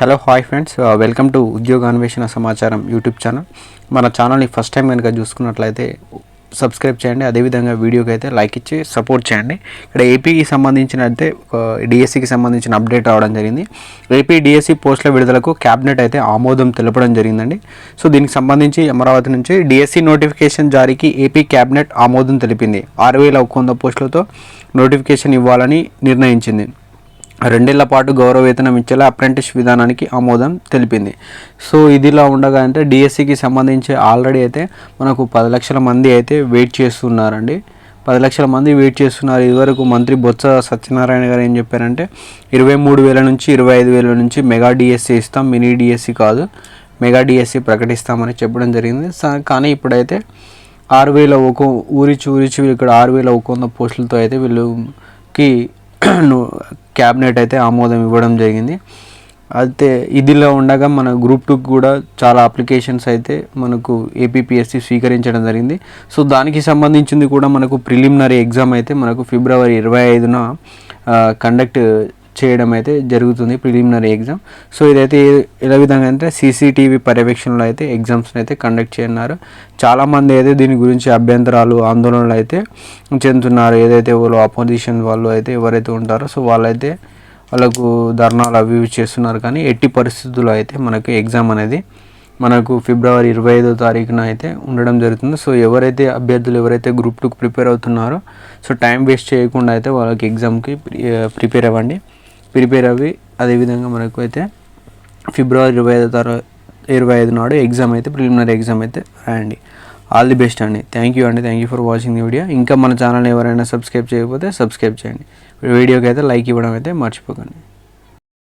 Hello hi friends welcome to ఉద్యోగ అన్వేషణ సమాచారం యూట్యూబ్ ఛానల్ మన ఛానల్ని ఫస్ట్ టైం కనుక చూసుకున్నట్లయితే సబ్స్క్రైబ్ చేయండి. అదేవిధంగా వీడియోకి అయితే లైక్ ఇచ్చి సపోర్ట్ చేయండి. ఇక్కడ ఏపీకి సంబంధించిన అయితే డిఎస్సికి సంబంధించిన అప్డేట్ రావడం జరిగింది. ఏపీ డిఎస్సి పోస్టుల విడుదలకు క్యాబినెట్ అయితే ఆమోదం తెలపడం జరిగిందండి. సో దీనికి సంబంధించి అమరావతి నుంచి డిఎస్సి నోటిఫికేషన్ జారీకి ఏపీ క్యాబినెట్ ఆమోదం తెలిపింది. ఆరు వేల ఒక వంద పోస్టులతో నోటిఫికేషన్ ఇవ్వాలని నిర్ణయించింది. రెండేళ్ళ పాటు గౌరవ వేతనం ఇచ్చేలా అప్రెంటిస్ విధానానికి ఆమోదం తెలిపింది. సో ఇదిలా ఉండగా అంటే డిఎస్సికి సంబంధించి ఆల్రెడీ అయితే మనకు పది లక్షల మంది అయితే వెయిట్ చేస్తున్నారండి. పది లక్షల మంది వెయిట్ చేస్తున్నారు. ఇదివరకు మంత్రి బొత్స సత్యనారాయణ గారు ఏం చెప్పారంటే ఇరవై మూడు వేల నుంచి ఇరవై ఐదు వేల నుంచి మెగా డిఎస్సి ఇస్తాం మినీ డిఎస్సి కాదు మెగా డిఎస్సి ప్రకటిస్తామని చెప్పడం జరిగింది. కానీ ఇప్పుడైతే ఆరు వేల ఒక ఊరిచి ఊరిచి ఇక్కడ ఆరు వేల ఒక వంద పోస్టులతో అయితే వీళ్ళుకి క్యాబినెట్ అయితే ఆమోదం ఇవ్వడం జరిగింది. అయితే ఇదిలో ఉండగా మన గ్రూప్ టూకి కూడా చాలా అప్లికేషన్స్ అయితే మనకు ఏపీపీఎస్సి స్వీకరించడం జరిగింది. సో దానికి సంబంధించింది కూడా మనకు ప్రిలిమినరీ ఎగ్జామ్ అయితే మనకు ఫిబ్రవరి ఇరవై ఐదున కండక్ట్ చేయడం అయితే జరుగుతుంది ప్రిలిమినరీ ఎగ్జామ్ సో ఇదైతే ఎలా విధంగా అంటే సీసీటీవీ పర్యవేక్షణలో అయితే ఎగ్జామ్స్ని అయితే కండక్ట్ చేయన్నారు చాలామంది అయితే దీని గురించి అభ్యంతరాలు ఆందోళనలు అయితే చెందుతున్నారు. ఏదైతే వాళ్ళు ఆపోజిషన్ వాళ్ళు అయితే ఎవరైతే ఉంటారో సో వాళ్ళైతే వాళ్ళకు ధర్నాలు అవి ఇవి చేస్తున్నారు. కానీ ఎట్టి పరిస్థితుల్లో అయితే మనకు ఎగ్జామ్ అనేది మనకు ఫిబ్రవరి ఇరవై ఐదో తారీఖున అయితే ఉండడం జరుగుతుంది. సో ఎవరైతే అభ్యర్థులు ఎవరైతే గ్రూప్ టూకి ప్రిపేర్ అవుతున్నారో సో టైం వేస్ట్ చేయకుండా అయితే వాళ్ళకి ఎగ్జామ్కి ప్రిపేర్ అవ్వండి. ప్రిపేర్ అవి. అదేవిధంగా మనకు అయితే ఫిబ్రవరి ఇరవై ఐదో తారీఖు ఇరవై ఐదు నాడు ఎగ్జామ్ అయితే ప్రిలిమినరీ ఎగ్జామ్ అయితే రాయండి. ఆల్ ది బెస్ట్ అండి. థ్యాంక్ యూ అండి. Thank you for watching the video. ఇంకా మన ఛానల్ ఎవరైనా సబ్స్క్రైబ్ చేయకపోతే సబ్స్క్రైబ్ చేయండి. వీడియోకి అయితే లైక్ ఇవ్వడం అయితే మర్చిపోకండి.